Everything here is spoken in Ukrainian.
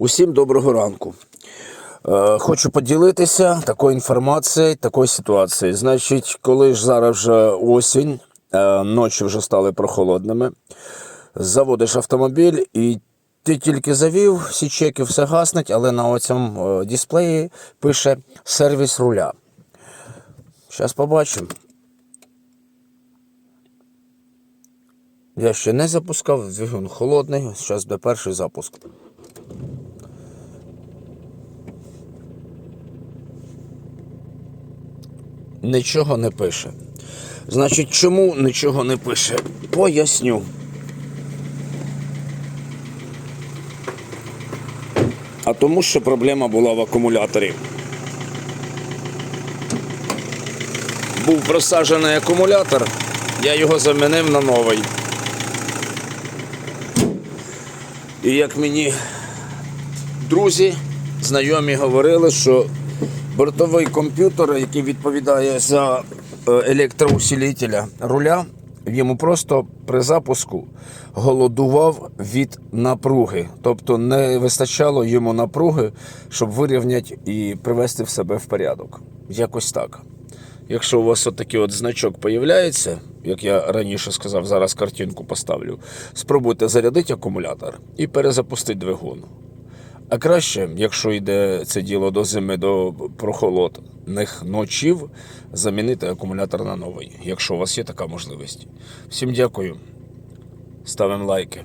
Усім доброго ранку. Е, Хочу поділитися такою інформацією, такою ситуацією. Значить, коли ж зараз вже осінь, е, ночі вже стали прохолодними, заводиш автомобіль і ти тільки завів, всі чеки, все гаснуть, але на оцьому е, дисплеї пише сервіс руля. Зараз побачимо. Я ще не запускав, двигун холодний, зараз буде перший запуск. Нічого не пише. Значить, чому нічого не пише? Поясню. А тому, що проблема була в акумуляторі. Був просаджений акумулятор, я його замінив на новий. І як мені друзі, знайомі говорили, що бортовий комп'ютер, який відповідає за е, електроусилителя руля, йому просто при запуску голодував від напруги. Тобто не вистачало йому напруги, щоб вирівняти і привести в себе в порядок. Якось так. Якщо у вас от такий от значок появляється, як я раніше сказав, зараз картинку поставлю, спробуйте зарядити акумулятор і перезапустити двигун. А краще, якщо йде це діло до зими, до прохолодних ночів, замінити акумулятор на новий, якщо у вас є така можливість. Всім дякую. Ставимо лайки.